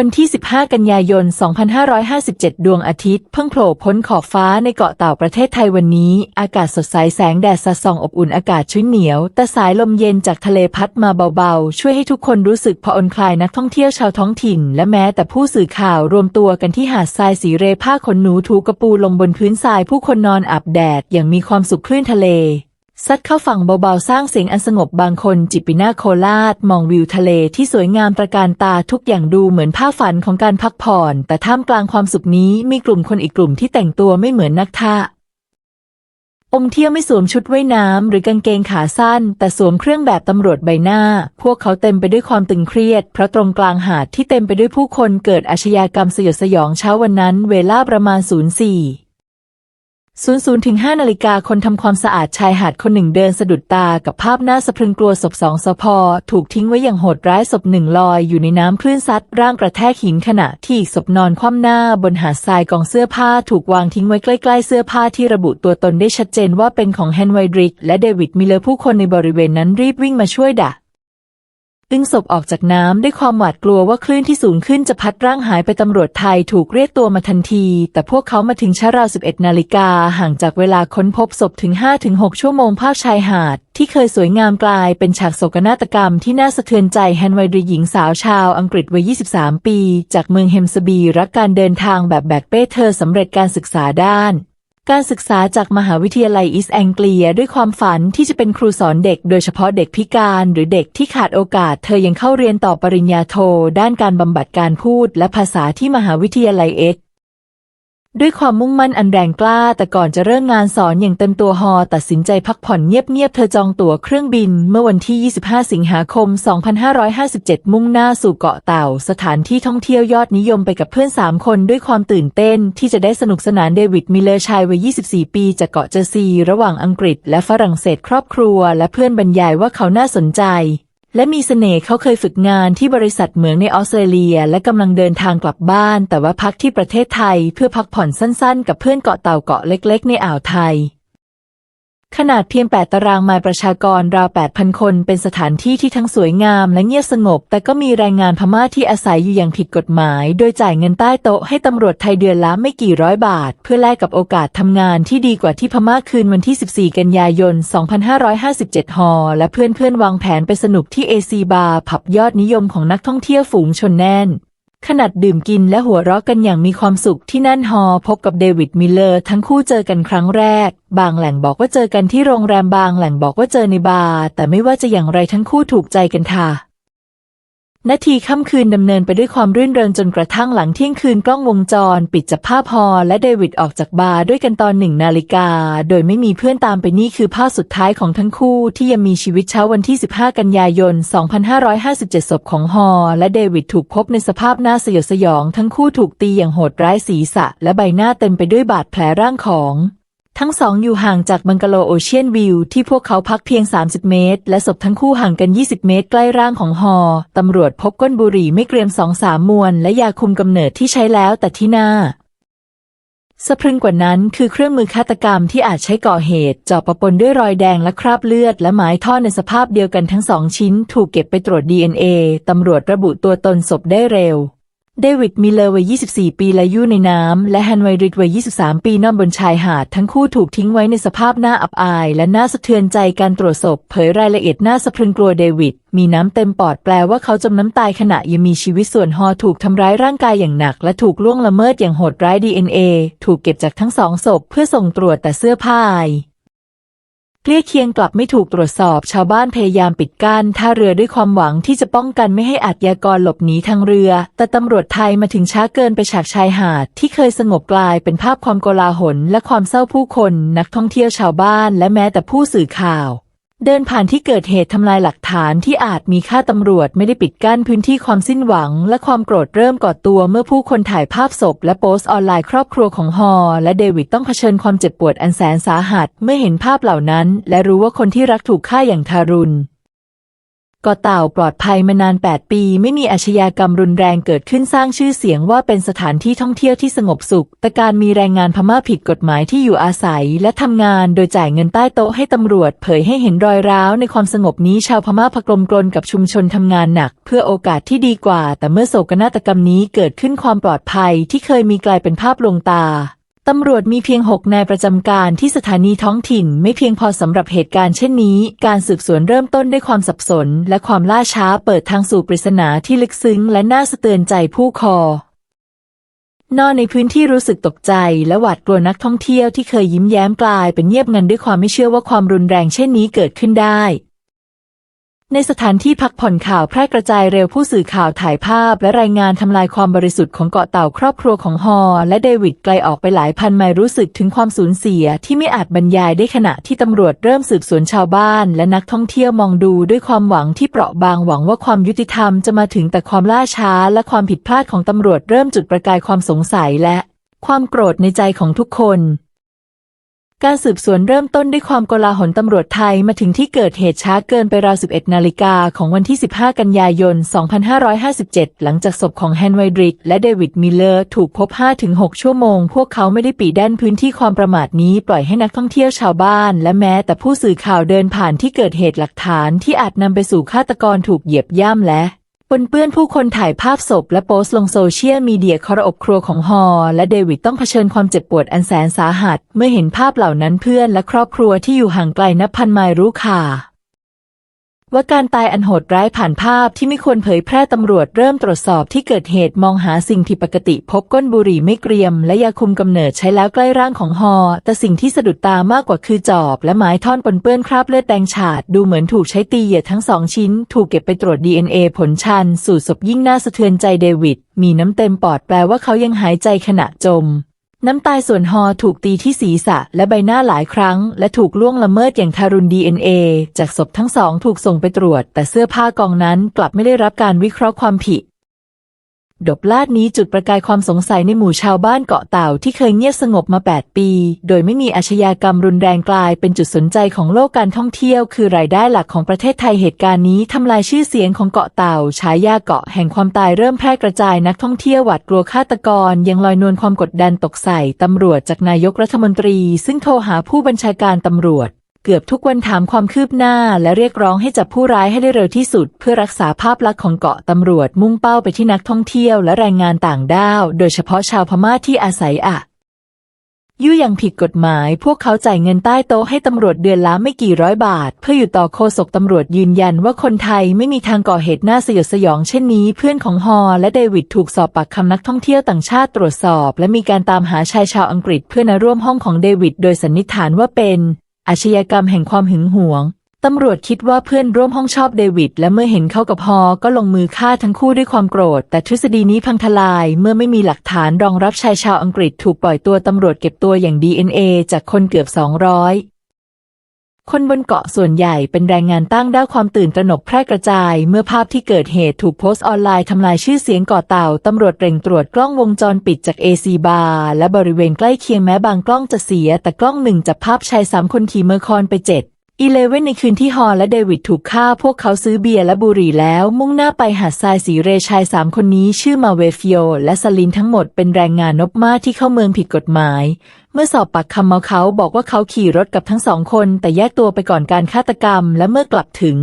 วันที่ 15 กันยายน 2557 ดวงอาทิตย์ เพิ่งโผล่พ้นขอบฟ้าในเกาะเต่าประเทศไทยวันนี้ อากาศสดใสแสงแดดสาดส่องอบอุ่นอากาศชื้นเหนียว แต่สายลมเย็นจากทะเลพัดมาเบาๆ ช่วยให้ทุกคนรู้สึกผ่อนคลายนักท่องเที่ยวชาวท้องถิ่น และแม้แต่ผู้สื่อข่าวรวมตัวกันที่หาดทรายสีเรผ้าขนหนูถูกระปูลงบนพื้นทรายผู้คนนอนอาบแดดอย่างมีความสุขคลื่นทะเล ซัดเข้าฝั่งเบาๆ สร้างเสียงอันสงบบางคนจิบปิน่าโคลาดมองวิวทะเลที่สวยงามตระการตาทุกอย่างดูเหมือนภาพฝันของการพักผ่อน แต่ท่ามกลางความสุขนี้มีกลุ่มคนอีกกลุ่มที่แต่งตัวไม่เหมือนนักท่าอมเที่ยวไม่สวมชุดว่ายน้ำหรือกางเกงขาสั้น แต่สวมเครื่องแบบตำรวจใบหน้า พวกเขาเต็มไปด้วยความตึงเครียด เพราะตรงกลางหาดที่เต็มไปด้วยผู้คนเกิดอาชญากรรมสยดสยองเช้าวันนั้น เวลาประมาณ04 00ถึง5นาฬิกาคนทำความสะอาดชายหาดคนหนึ่งเดินสะดุดตากับภาพน่าสะพรึงกลัวศพสองสพถูกทิ้งไว้อย่างโหดร้ายศพหนึ่งลอยอยู่ในน้ำคลื่นซัดร่างกระแทกหินขณะที่อีกศพนอนคว่ำหน้าบนหาดทรายกองเสื้อผ้าถูกวางทิ้งไว้ใกล้ ๆ เสื้อผ้าที่ระบุตัวตนได้ชัดเจนว่าเป็นของแฮนไวดริกและเดวิดมิเลอร์ผู้คนในบริเวณนั้นรีบวิ่งมาช่วยดัก ดึงศพออกจากน้ำด้วยความหวาดกลัวว่าคลื่นที่สูงขึ้นจะพัดร่างหายไปตำรวจไทยถูกเรียกตัวมาทันที แต่พวกเขามาถึงช้าราว 11 นาฬิกาห่างจากเวลาค้นพบศพถึง 5-6 ชั่วโมงภาพชายหาด ที่เคยสวยงามกลายเป็นฉากโศกนาฏกรรมที่น่าสะเทือนใจแฮนไวรีหญิงสาวชาวอังกฤษวัย 23 ปี จากเมืองเฮมสบี รักการเดินทางแบบแบกเป้เธอสำเร็จการศึกษาด้าน การศึกษาจากมหาวิทยาลัยอิสแองเกลียด้วยความฝันที่จะเป็นครูสอนเด็ก โดยเฉพาะเด็กพิการหรือเด็กที่ขาดโอกาส เธอยังเข้าเรียนต่อปริญญาโท ด้านการบำบัดการพูดและภาษาที่มหาวิทยาลัยเอ็ก ด้วยความมุ่งมั่นอันแรงกล้า แต่ก่อนจะเริ่มงานสอนอย่างเต็มตัวฮอตัดสินใจพักผ่อนเงียบๆ เธอจองตั๋วเครื่องบิน เมื่อวันที่ 25 สิงหาคม 2557 มุ่งหน้าสู่เกาะเต่า สถานที่ท่องเที่ยวยอดนิยมไปกับเพื่อน 3 คนด้วยความตื่นเต้น ที่จะได้สนุกสนานเดวิดมิเลอร์ชายวัย 24 ปี จากเกาะเจอร์ซี ระหว่างอังกฤษ และฝรั่งเศสครอบครัว และเพื่อนบรรยายว่าเขาน่าสนใจ และมีเสน่ห์เขาเคยฝึกงานที่บริษัทเหมืองในออสเตรเลีย และกำลังเดินทางกลับบ้าน แต่ว่าพักที่ประเทศไทย เพื่อพักผ่อนสั้นๆ กับเพื่อนเกาะเต่าเกาะเล็ก ๆ ในอ่าวไทย ขนาดเพียง 8 ตารางไมล์ประชากรราว 8,000 คน เป็นสถานที่ที่ทั้งสวยงามและเงียบสงบ แต่ก็มีแรงงานพม่าที่อาศัยอยู่อย่างผิดกฎหมาย โดยจ่ายเงินใต้โต๊ะให้ตำรวจไทยเดือนละไม่กี่ร้อยบาท เพื่อแลกกับโอกาสทำงานที่ดีกว่าที่พม่าคืนวันที่ 14 กันยายน 2557 ฮอ และเพื่อนๆวางแผนไปสนุกที่เอซีบาร์ผับยอดนิยมของนักท่องเที่ยวฝูงชนแน่น ขนาดดื่มกินและหัวเราะกันอย่างมีความสุขที่นั่นฮอพบกับเดวิดมิลเลอร์ทั้งคู่เจอกันครั้งแรก บางแหล่งบอกว่าเจอกันที่โรงแรมบางแหล่งบอกว่าเจอในบาร์แต่ไม่ว่าจะอย่างไรทั้งคู่ถูกใจกันค่ะ นาทีค่ำคืนดำเนินไปด้วยความรื่นเริงจนกระทั่งหลังเที่ยงคืนกล้องวงจร ปิดจับภาพฮอและเดวิดออกจากบาร์ด้วยกันตอนหนึ่งนาฬิกา โดยไม่มีเพื่อนตามไปนี่คือภาพสุดท้ายของทั้งคู่ที่ยังมีชีวิตเช้าวันที่ 15 กันยายน 2557 ศพของฮอและเดวิดถูกพบในสภาพหน้าสยดสยอง ทั้งคู่ถูกตีอย่างโหดร้ายศีรษะ และใบหน้าเต็มไปด้วยบาดแผลร่างของ ทั้งสองอยู่ห่างจากบังกะโลโอเชียนวิวที่พวกเขาพักเพียง 30 เมตร และศพทั้งคู่ห่างกัน 20 เมตร ใกล้ร่างของฮอ ตำรวจพบก้นบุหรี่ไม่เกรียมสองสามมวน และยาคุมกำเนิดที่ใช้แล้วแต่ที่หน้าสะพรึงกว่านั้นคือเครื่องมือฆาตกรรมที่อาจใช้ก่อเหตุเจาะประปนด้วยรอยแดงและคราบเลือด และไม้ท่อในสภาพเดียวกันทั้งสองชิ้น ถูกเก็บไปตรวจ DNA ตำรวจระบุตัวตนศพได้เร็ว เดวิดมิเลอร์วัย 24 ปีและยู่ในน้ำ และแฮนไวริดวัย 23 ปีนอนบนชายหาด ทั้งคู่ถูกทิ้งไว้ในสภาพน่าอับอาย และน่าสะเทือนใจการตรวจศพเผยรายละเอียดน่าสะพรึงกลัวเดวิด มีน้ำเต็มปอดแปลว่าเขาจมน้ำตายขณะยังมีชีวิตส่วนฮอถูกทำร้ายร่างกายอย่างหนัก และถูกล่วงละเมิดอย่างโหดร้าย DNA ถูกเก็บจากทั้งสองศพเพื่อส่งตรวจแต่เสื้อผ้าอาย เกลี้ยเคียงกลับไม่ถูกตรวจสอบชาวบ้านพยายามปิดกั้นท่าเรือด้วยความหวังที่จะป้องกันไม่ให้อาชญากรหลบหนีทางเรือ แต่ตำรวจไทยมาถึงช้าเกินไปฉากชายหาด ที่เคยสงบกลายเป็นภาพความโกลาหลและความเศร้าผู้คน นักท่องเที่ยวชาวบ้านและแม้แต่ผู้สื่อข่าว เดินผ่านที่เกิดเหตุทำลายหลักฐานที่อาจมีค่าตำรวจไม่ได้ปิดกั้นพื้นที่ความสิ้นหวัง และความโกรธเริ่มก่อตัวเมื่อผู้คนถ่ายภาพศพ และโพสต์ออนไลน์ครอบครัวของฮอ และเดวิดต้องเผชิญความเจ็บปวดอันแสนสาหัส เมื่อเห็นภาพเหล่านั้น และรู้ว่าคนที่รักถูกฆ่าอย่างทารุณ กาะเต่าปลอดภัยมานาน 8 ปี ไม่มีอาชญากรรมรุนแรงเกิดขึ้นสร้างชื่อเสียงว่าเป็นสถานที่ท่องเที่ยวที่สงบสุข แต่การมีแรงงานพม่าผิดกฎหมายที่อยู่อาศัย และทำงานโดยจ่ายเงินใต้โต๊ะให้ตำรวจ เผยให้เห็นรอยร้าวในความสงบนี้ชาวพม่าพกลมกลนกับชุมชนทำงานหนัก เพื่อโอกาสที่ดีกว่า แต่เมื่อโศกนาฏกรรมนี้เกิดขึ้นความปลอดภัยที่เคยมีกลายเป็นภาพลวงตา ตำรวจมีเพียงหกนายประจำการที่สถานีท้องถิ่นไม่เพียงพอสำหรับเหตุการณ์เช่นนี้ การสืบสวนเริ่มต้นด้วยความสับสน และความล่าช้าเปิดทางสู่ปริศนาที่ลึกซึ้ง และน่าสะเตือนใจผู้คอ นอนในพื้นที่รู้สึกตกใจ และหวาดกลัวนักท่องเที่ยวที่เคยยิ้มแย้มกลายเป็นเงียบงันด้วยความไม่เชื่อว่าความรุนแรงเช่นนี้เกิดขึ้นได้ ในสถานที่พักผ่อนข่าวแพร่กระจายเร็วผู้สื่อข่าวถ่ายภาพ และรายงานทำลายความบริสุทธิ์ของเกาะเต่าครอบครัวของฮอ และเดวิดไกลออกไปหลายพันไมล์รู้สึกถึงความสูญเสียที่ไม่อาจบรรยายได้ขณะที่ตำรวจเริ่มสืบสวนชาวบ้าน และนักท่องเที่ยวมองดูด้วยความหวังที่เปราะบางหวังว่าความยุติธรรมจะมาถึงแต่ความล่าช้า และความผิดพลาดของตำรวจเริ่มจุดประกายความสงสัยและ ความโกรธในใจของทุกคน การสืบสวนเริ่มต้นด้วยความโกลาหลตำรวจไทยมาถึงที่เกิดเหตุช้าเกินไปราว 11 นาฬิกาของวันที่ 15 กันยายน 2557 หลังจากศพของแฮนไวดริกและเดวิดมิลเลอร์ถูกพบ 5-6 ชั่วโมง พวกเขาไม่ได้ปีแดนพื้นที่ความประมาทนี้ปล่อยให้นักท่องเที่ยวชาวบ้าน และแม้แต่ผู้สื่อข่าวเดินผ่านที่เกิดเหตุหลักฐานที่อาจนำไปสู่ฆาตกรถูกเหยียบย่ำและ ปนเปื้อนผู้คนถ่ายภาพศพและโพสต์ลงโซเชียลมีเดียครอบครัวของฮอและเดวิดต้องเผชิญความเจ็บปวดอันแสนสาหัส เมื่อเห็นภาพเหล่านั้นเพื่อนและครอบครัวที่อยู่ห่างไกลนับพันไมล์รู้ข่า ว่าการตายอันโหดร้ายผ่านภาพที่ไม่ควรเผยแพร่ตำรวจเริ่มตรวจสอบที่เกิดเหตุมองหาสิ่งผิดปกติ พบก้นบุหรี่ไม่เกรียม และยาคุมกำเนิดใช้แล้วใกล้ร่างของฮอ แต่สิ่งที่สะดุดตามากกว่าคือจอบ และไม้ท่อนปนเปื้อนคราบเลือดแดงฉาด ดูเหมือนถูกใช้ตีเหยียดทั้งสองชิ้น ถูกเก็บไปตรวจ DNA ผลชัน สู่ศพยิ่งน่าสะเทือนใจเดวิดมีน้ำเต็มปอดแปลว่าเขายังหายใจขณะจม น้ำตายส่วนฮอถูกตีที่ศีรษะและใบหน้าหลายครั้ง และถูกล่วงละเมิดอย่างทารุณ DNA จากศพทั้งสองถูกส่งไปตรวจ แต่เสื้อผ้ากองนั้นกลับไม่ได้รับการวิเคราะห์ความผิด ดบลาดนี้จุดประกายความสงสัยในหมู่ชาวบ้านเกาะเต่าที่เคยเงียบสงบมา 8 ปี โดยไม่มีอาชญากรรมรุนแรงกลายเป็นจุดสนใจของโลกการท่องเที่ยว คือรายได้หลักของประเทศไทยเหตุการณ์นี้ทำลายชื่อเสียงของเกาะเต่าฉายาเกาะแห่งความตายเริ่มแพร่กระจายนักท่องเที่ยวหวาดกลัวฆาตกร ยังลอยนวลความกดดันตกใส่ตำรวจจากนายกรัฐมนตรี ซึ่งโทรหาผู้บัญชาการตำรวจ เกือบทุกวันถามความคืบหน้าและเรียกร้องให้จับผู้ร้ายให้ได้เร็วที่สุด เพื่อรักษาภาพลักษณ์ของเกาะตำรวจมุ่งเป้าไปที่นักท่องเที่ยวและแรงงานต่างด้าว โดยเฉพาะชาวพม่าที่อาศัยอะยู่ย่างผิดกฎหมาย พวกเขาจ่ายเงินใต้โต๊ะให้ตำรวจเดือนละไม่กี่ร้อยบาท เพื่ออยู่ต่อโฆษกตำรวจยืนยันว่าคนไทยไม่มีทางก่อเหตุน่าสยดสยองเช่นนี้ เพื่อนของฮอและเดวิดถูกสอบปากคำนักท่องเที่ยวต่างชาติตรวจสอบ และมีการตามหาชายชาวอังกฤษเพื่อมาร่วมห้องของเดวิดโดยสันนิษฐานว่าเป็น อาชญากรรมแห่งความหึงหวง ตำรวจคิดว่าเพื่อนร่วมห้องชอบเดวิด และเมื่อเห็นเขากับฮอก็ลงมือฆ่าทั้งคู่ด้วยความโกรธ แต่ทฤษฎีนี้พังทลายเมื่อไม่มีหลักฐานรองรับชายชาวอังกฤษถูกปล่อยตัวตำรวจเก็บตัวอย่าง DNA จากคนเกือบ 200 คนบนเกาะส่วนใหญ่เป็นแรงงานตั้งด้าความตื่นตระหนกแพร่กระจาย เมื่อภาพที่เกิดเหตุถูกโพสต์ออนไลน์ทำลายชื่อเสียงเกาะเต่า ตำรวจเร่งตรวจกล้องวงจรปิดจากเอซีบาร์และบริเวณใกล้เคียงแม้บางกล้องจะเสีย แต่กล้องหนึ่งจับภาพชายสามคนขี่เมอร์คอนไปเจ็ด อีเลเว่นในคืนที่ฮอและเดวิดถูกฆ่า พวกเขาซื้อเบียร์และบุหรี่แล้ว มุ่งหน้าไปหาดทรายสีเรชายสามคนนี้ชื่อมาเวฟิโอและสลินทั้งหมดเป็นแรงงานนบมาที่เข้าเมืองผิดกฎหมาย เมื่อสอบปากคำเมาเขาบอกว่าเขาขี่รถกับทั้งสองคน แต่แยกตัวไปก่อนการฆาตกรรม และเมื่อกลับถึง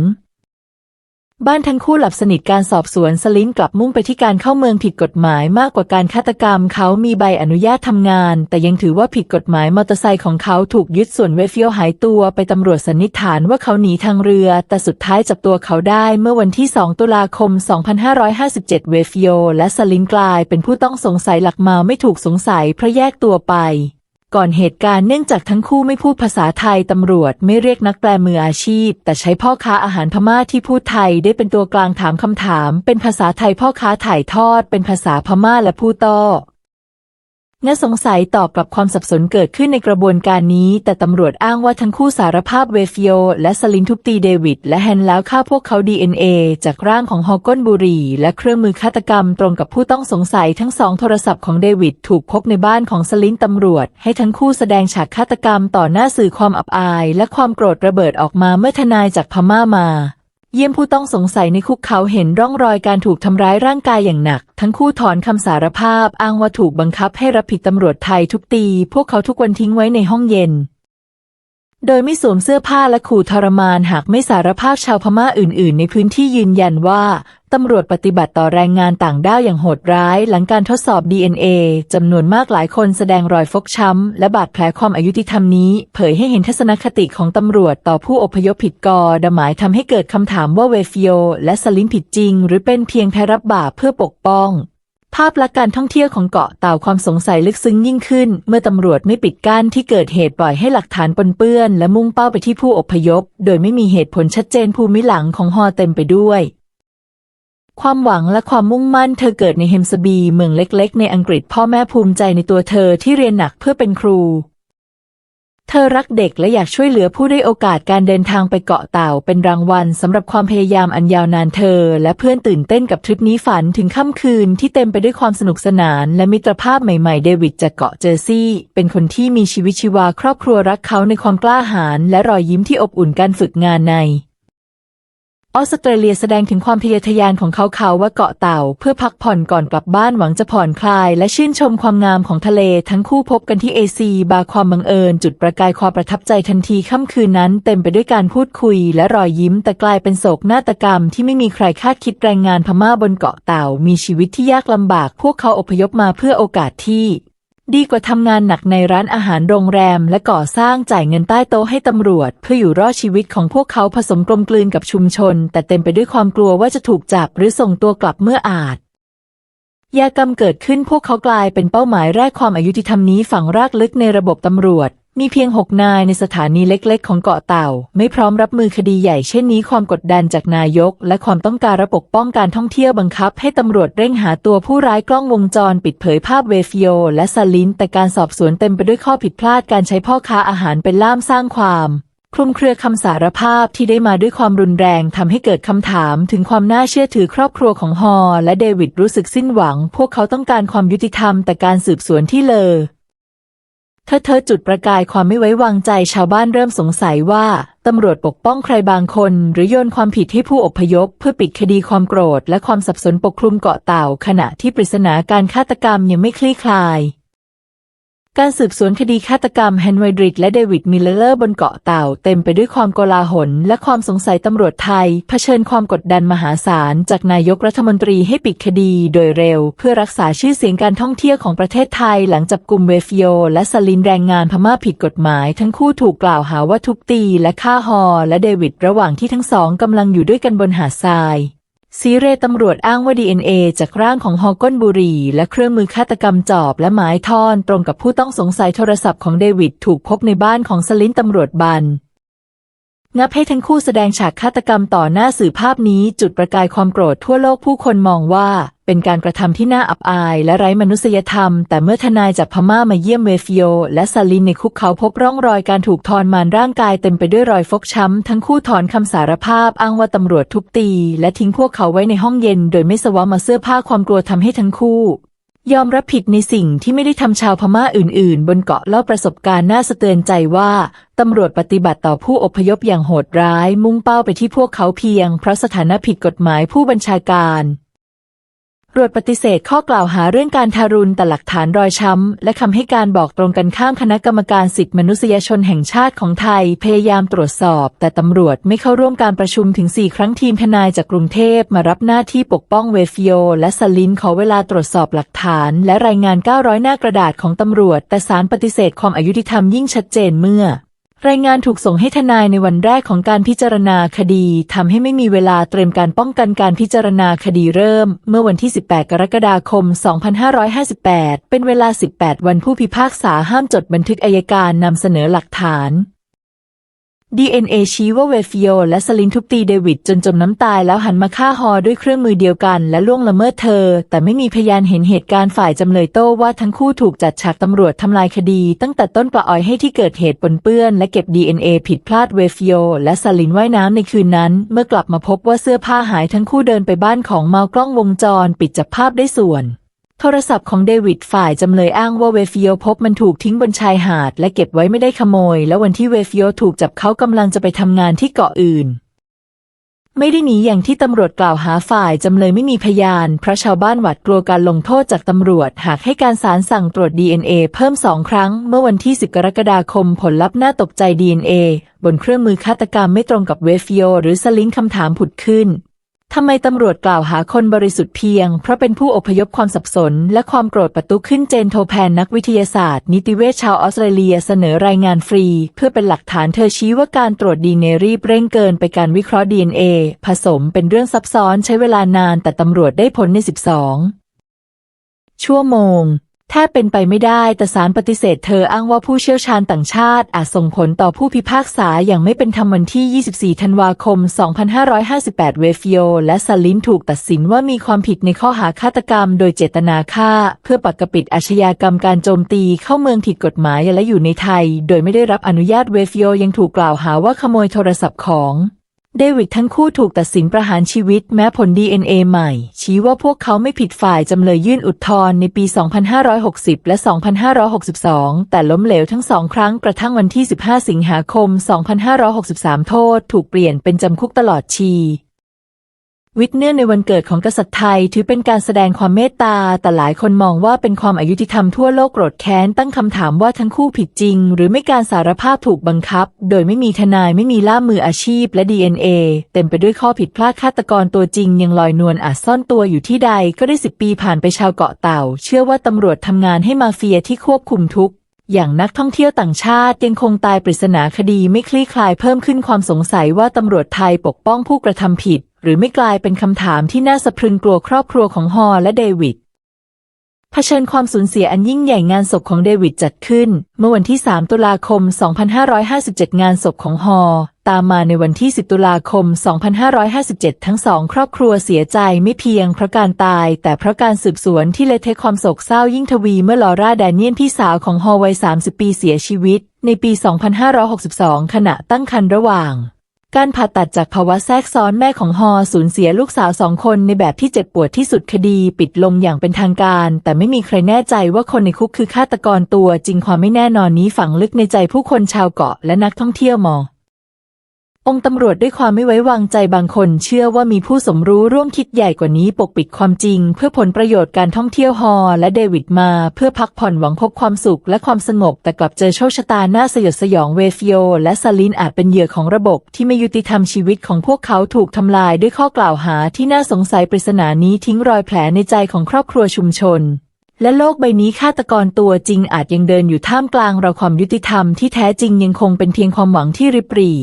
บ้านทั้งคู่หลับสนิทการสอบสวนสลินกลับมุ่งไปที่การเข้าเมืองผิดกฎหมายมากกว่าการฆาตกรรม เขามีใบอนุญาตทำงาน แต่ยังถือว่าผิดกฎหมายมอเตอร์ไซค์ของเขาถูกยึดส่วนเวฟิโอหายตัวไปตำรวจสันนิษฐานว่าเขาหนีทางเรือ แต่สุดท้ายจับตัวเขาได้เมื่อวันที่ 2 ตุลาคม 2557 เวฟิโอและสลินกลายเป็นผู้ต้องสงสัยหลักมาไม่ถูกสงสัยเพราะแยกตัวไป ก่อนเหตุการณ์เนื่องจากทั้งคู่ไม่พูดภาษาไทยตำรวจไม่เรียกนักแปลมืออาชีพ แต่ใช้พ่อค้าอาหารพม่าที่พูดไทยได้เป็นตัวกลางถามคำถาม เป็นภาษาไทยพ่อค้าถ่ายทอด เป็นภาษาพม่าและผู้โต้ น่าสงสัยตอบกลับความสับสนเกิดขึ้นในกระบวนการนี้ แต่ตำรวจอ้างว่าทั้งคู่สารภาพเวฟิโอและสลินทุบตีเดวิดและแฮนแล้วฆ่าพวกเขา DNA จากร่างของฮอก้นบุรี และเครื่องมือฆาตกรรมตรงกับผู้ต้องสงสัยทั้งสองโทรศัพท์ของเดวิดถูกพบในบ้านของสลินตำรวจ ให้ทั้งคู่แสดงฉากฆาตกรรมต่อหน้าสื่อความอับอาย และความโกรธระเบิดออกมาเมื่อทนายจากพม่ามา เยี่ยมผู้ต้องสงสัยในคุกเขาเห็นร่องรอยการถูกทำร้ายร่างกายอย่างหนัก ทั้งคู่ถอนคำสารภาพ อ้างว่าถูกบังคับให้รับผิดตำรวจไทยทุกตี พวกเขาทุกวันทิ้งไว้ในห้องเย็น โดยไม่สวมเสื้อผ้าและขู่ทรมานหากไม่สารภาพชาวพม่าอื่น ๆ ในพื้นที่ยืนยันว่าตำรวจปฏิบัติต่อแรงงานต่างด้าวอย่างโหดร้าย หลังการทดสอบ DNA จำนวนมากหลายคนแสดงรอยฟกช้ำ และบาดแผลความอายุติธรรมนี้ เผยให้เห็นทัศนคติของตำรวจต่อผู้อพยพผิดกอดหมายทำให้เกิดคำถามว่าเวฟิโอและสลินผิดจริง หรือเป็นเพียงแค่รับบาปเพื่อปกป้อง ภาพลักษณ์การท่องเที่ยวของเกาะเต่าความสงสัยลึกซึ้งยิ่งขึ้น เมื่อตำรวจไม่ปิดกั้นที่เกิดเหตุปล่อยให้หลักฐานปนเปื้อน และมุ่งเป้าไปที่ผู้อพยพ โดยไม่มีเหตุผลชัดเจนภูมิหลังของฮอเต็มไปด้วย ความหวังและความมุ่งมั่นเธอเกิดในเฮมสบีเมืองเล็ก ๆ ในอังกฤษพ่อแม่ภูมิใจในตัวเธอที่เรียนหนักเพื่อเป็นครู เธอรักเด็กและอยากช่วยเหลือผู้ได้โอกาสการเดินทางไปเกาะเต่าเป็นรางวัลสำหรับความพยายามอันยาวนานเธอ และเพื่อนตื่นเต้นกับทริปนี้ฝันถึงค่ำคืนที่เต็มไปด้วยความสนุกสนาน และมิตรภาพใหม่ๆ เดวิดจากเกาะเจอร์ซีย์เป็นคนที่มีชีวิตชีวาครอบครัวรักเขาในความกล้าหาญและรอยยิ้มที่อบอุ่นการฝึกงานใน ออสเตรเลียแสดงถึงความทะเยอทะยานของเขาเขาว่าเกาะเต่า เพื่อพักผ่อนก่อนกลับบ้านหวังจะผ่อนคลาย และชื่นชมความงามของทะเลทั้งคู่พบกันที่เอซีบาร์ความบังเอิญ จุดประกายความประทับใจทันทีค่ำคืนนั้น เต็มไปด้วยการพูดคุย และรอยยิ้มแต่กลายเป็นโศกนาฏกรรม ที่ไม่มีใครคาดคิดแรงงานพม่าบนเกาะเต่า มีชีวิตที่ยากลำบาก พวกเขาอพยพมาเพื่อโอกาสที่ ดีกว่าทำงานหนักในร้านอาหารโรงแรม และก่อสร้างจ่ายเงินใต้โต๊ะให้ตำรวจ เพื่ออยู่รอดชีวิตของพวกเขาผสมกลมกลืนกับชุมชน แต่เต็มไปด้วยความกลัวว่าจะถูกจับหรือส่งตัวกลับเมื่ออาจยากรรมเกิดขึ้นพวกเขากลายเป็นเป้าหมายแรกความอายุติธรรมนี้ฝังรากลึกในระบบตำรวจ มีเพียงหกนายในสถานีเล็กๆ ของเกาะเต่า ไม่พร้อมรับมือคดีใหญ่เช่นนี้ความกดดันจากนายก และความต้องการระปกป้องการท่องเที่ยวบังคับ ให้ตำรวจเร่งหาตัวผู้ร้ายกล้องวงจรปิดเผยภาพเวฟิโอและซาลิน แต่การสอบสวนเต็มไปด้วยข้อผิดพลาดการใช้พ่อค้าอาหารเป็นล่ามสร้างความคลุมเครือคำสารภาพที่ได้มาด้วยความรุนแรงทำให้เกิดคำถามถึงความน่าเชื่อถือครอบครัวของฮอและเดวิดรู้สึกสิ้นหวัง พวกเขาต้องการความยุติธรรมแต่การสืบสวนที่เลอ เธอเธอจุดประกายความไม่ไว้วางใจชาวบ้านเริ่มสงสัยว่าตำรวจปกป้องใครบางคน หรือโยนความผิดให้ผู้อพยพ เพื่อปิดคดีความโกรธ และความสับสนปกคลุมเกาะเต่า ขณะที่ปริศนาการฆาตกรรมยังไม่คลี่คลาย การสืบสวนคดีฆาตกรรมเฮนรี่ดริกและเดวิดมิลเลอร์บนเกาะเต่าเต็มไปด้วยความโกลาหลและความสงสัยตำรวจไทย เผชิญความกดดันมหาศาลจากนายกรัฐมนตรีให้ปิดคดีโดยเร็ว เพื่อรักษาชื่อเสียงการท่องเที่ยวของประเทศไทย หลังจับกลุ่มเวฟิโอและสลินแรงงานพม่าผิดกฎหมาย ทั้งคู่ถูกกล่าวหาว่าทุบตีและฆ่าฮอและเดวิดระหว่างที่ทั้งสองกำลังอยู่ด้วยกันบนหาดทราย ซีเรตำรวจอ้างว่า DNA จากร่างของฮอก้นบุรี และเครื่องมือฆาตกรรมจอบและไม้ท่อนตรงกับผู้ต้องสงสัยโทรศัพท์ของเดวิดถูกพบในบ้านของสลินตำรวจบัน งับให้ทั้งคู่แสดงฉากฆาตกรรมต่อหน้าสื่อภาพนี้จุดประกายความโกรธทั่วโลกผู้คนมองว่า เป็นการกระทำที่น่าอับอายและไร้มนุษยธรรม แต่เมื่อทนายจากพม่ามาเยี่ยมเวฟิโอ และซาลินในคุกเขาพบร่องรอยการถูกทรมานร่างกายเต็มไปด้วยรอยฟกช้ำ ทั้งคู่ถอนคำสารภาพอ้างว่าตำรวจทุบตี และทิ้งพวกเขาไว้ในห้องเย็น โดยไม่สวมมาเสื้อผ้าความกลัวทำให้ทั้งคู่ ยอมรับผิดในสิ่งที่ไม่ได้ทำชาวพม่าอื่น ๆ บนเกาะเล่าประสบการณ์น่าสะเตือนใจว่าตำรวจปฏิบัติต่อผู้อพยพอย่างโหดร้าย มุ่งเป้าไปที่พวกเขาเพียงเพราะสถานะผิดกฎหมายผู้บัญชาการ รวจปฏิเสธข้อกล่าวหาเรื่องการทารุณแต่หลักฐานรอยช้ำ และคำให้การบอกตรงกันข้ามคณะกรรมการสิทธิมนุษยชนแห่งชาติของไทย พยายามตรวจสอบ แต่ตำรวจไม่เข้าร่วมการประชุมถึง 4 ครั้งทีมทนายจากกรุงเทพมารับหน้าที่ปกป้องเวฟิโอ และสลินขอเวลาตรวจสอบหลักฐาน และรายงาน 900 หน้ากระดาษของตำรวจ แต่ศาลปฏิเสธความอายุติธรรมยิ่งชัดเจนเมื่อ รายงานถูกส่งให้ทนายในวันแรกของการพิจารณาคดีทำให้ไม่มีเวลาเตรียมการป้องกันการพิจารณาคดีเริ่ม เมื่อวันที่ 18 กรกฎาคม 2558 เป็นเวลา 18 วันผู้พิพากษาห้ามจดบันทึกอายการนำเสนอหลักฐาน DNA ชี้ว่าเวฟิโอและสลินทุบตีเดวิดจนจมน้ำตายแล้วหันมาฆ่าฮอด้วยเครื่องมือเดียวกันและล่วงละเมิดเธอ แต่ไม่มีพยานเห็นเหตุการณ์ฝ่ายจำเลยโต้ว่าทั้งคู่ถูกจัดฉากตำรวจทำลายคดี ตั้งแต่ต้นปลาอ้อยให้ที่เกิดเหตุปนเปื้อนและเก็บ DNA ผิดพลาดเวฟิโอและสลินว่ายน้ำในคืนนั้น เมื่อกลับมาพบว่าเสื้อผ้าหายทั้งคู่เดินไปบ้านของเมากล้องวงจร ปิดจับภาพได้ส่วน โทรศัพท์ของเดวิดฝ่ายจำเลยอ้างว่าเวฟิโอพบมันถูกทิ้งบนชายหาด และเก็บไว้ไม่ได้ขโมย และวันที่เวฟิโอถูกจับเขากำลังจะไปทำงานที่เกาะอื่น ไม่ได้หนีอย่างที่ตำรวจกล่าวหาฝ่ายจำเลยไม่มีพยาน เพราะชาวบ้านหวาดกลัวการลงโทษจากตำรวจ หากให้การสารสั่งตรวจ DNA เพิ่มสองครั้ง เมื่อวันที่ 10 กรกฎาคมผลลัพธ์น่าตกใจ DNA บนเครื่องมือฆาตกรรมไม่ตรงกับเวฟิโอหรือสลิงคำถามผุดขึ้น ทำไมตำรวจกล่าวหาคนบริสุทธิ์เพียง เพราะเป็นผู้อพยพความสับสน และความโกรธประตุขึ้นเจนโทแพนนักวิทยาศาสตร์ นิติเวชชาวออสเตรเลียเสนอรายงานฟรี เพื่อเป็นหลักฐานเธอชี้ว่าการตรวจดีเนรีบเร่งเกินไปการวิเคราะห์ DNA ผสมเป็นเรื่องซับซ้อนใช้เวลานานแต่ตำรวจได้ผลใน 12 ชั่วโมง แทบเป็นไปไม่ได้แต่ศาลปฏิเสธเธออ้างว่าผู้เชี่ยวชาญต่างชาติอาจส่งผลต่อผู้พิพากษาอย่างไม่เป็นธรรมวันที่ 24 ธันวาคม 2558 เวฟิโอและซาลินถูกตัดสินว่ามีความผิดในข้อหาฆาตกรรม โดยเจตนาฆ่า เพื่อปักกปิดอาชญากรรมการโจมตีเข้าเมืองผิดกฎหมายและอยู่ในไทย โดยไม่ได้รับอนุญาตเวฟิโอยังถูกกล่าวหาว่าขโมยโทรศัพท์ของ เดวิดทั้งคู่ถูกตัดสินประหารชีวิตแม้ผล DNA ใหม่ ชี้ว่าพวกเขาไม่ผิดฝ่ายจำเลยยื่นอุทธรณ์ในปี 2560 และ 2562 แต่ล้มเหลวทั้งสองครั้งกระทั่งวันที่ 15 สิงหาคม 2563 โทษ ถูกเปลี่ยนเป็นจำคุกตลอดชี วิทย์เนื่องในวันเกิดของกษัตริย์ไทย ถือเป็นการแสดงความเมตตา แต่หลายคนมองว่าเป็นความอายุติธรรมทั่วโลกโกรธแค้น ตั้งคำถามว่าทั้งคู่ผิดจริง หรือไม่การสารภาพถูกบังคับ โดยไม่มีทนายไม่มีล่ามมืออาชีพและ DNA เต็มไปด้วยข้อผิดพลาดฆาตกรตัวจริง ยังลอยนวลอาจซ่อนตัวอยู่ที่ใดก็ได้สิบปีผ่านไปชาวเกาะเต่า เชื่อว่าตำรวจทำงานให้มาเฟียที่ควบคุมทุกอย่างนักท่องเที่ยวต่างชาติยังคงตายปริศนาคดีไม่คลี่คลายเพิ่มขึ้นความสงสัยว่าตำรวจไทยปกป้องผู้กระทำผิด หรือไม่กลายเป็นคำถามที่น่าสะพรึงกลัวครอบครัวของฮอและเดวิดเผชิญความสูญเสียอันยิ่งใหญ่งานศพของเดวิดจัดขึ้น เมื่อวันที่ 3 ตุลาคม 2557 งานศพของฮอ ตามมาในวันที่ 10 ตุลาคม 2557 ทั้งสองครอบครัวเสียใจไม่เพียงเพราะการตาย แต่เพราะการสืบสวนที่เละเทะความโศกเศร้ายิ่งทวีเมื่อลอร่าแดเนียนพี่สาวของฮอวัย 30 ปีเสียชีวิต ในปี 2562 ขณะตั้งครรภ์ระหว่าง การผ่าตัดจากภาวะแทรกซ้อนแม่ของฮอสูญเสียลูกสาวสองคนในแบบที่เจ็บปวดที่สุดคดีปิดลงอย่างเป็นทางการ แต่ไม่มีใครแน่ใจว่าคนในคุกคือฆาตกรตัวจริงความไม่แน่นอนนี้ฝังลึกในใจผู้คนชาวเกาะและนักท่องเที่ยวมอ องค์ตำรวจด้วยความไม่ไว้วางใจบางคนเชื่อว่ามีผู้สมรู้ร่วมคิดใหญ่กว่านี้ปกปิดความจริง เพื่อผลประโยชน์การท่องเที่ยวฮอและเดวิดมา เพื่อพักผ่อนหวังพบความสุขและความสงบ แต่กลับเจอโชคชะตาหน้าสยดสยองเวฟิโอและซาลินอาจเป็นเหยื่อของระบบที่ไม่ยุติธรรมชีวิตของพวกเขาถูกทำลายด้วยข้อกล่าวหาที่น่าสงสัยปริศนานี้ทิ้งรอยแผลในใจของครอบครัวชุมชนและโลกใบนี้ฆาตกรตัวจริงอาจยังเดินอยู่ท่ามกลางเราความยุติธรรมที่แท้จริงยังคงเป็นเพียงความหวังที่ริบหรี่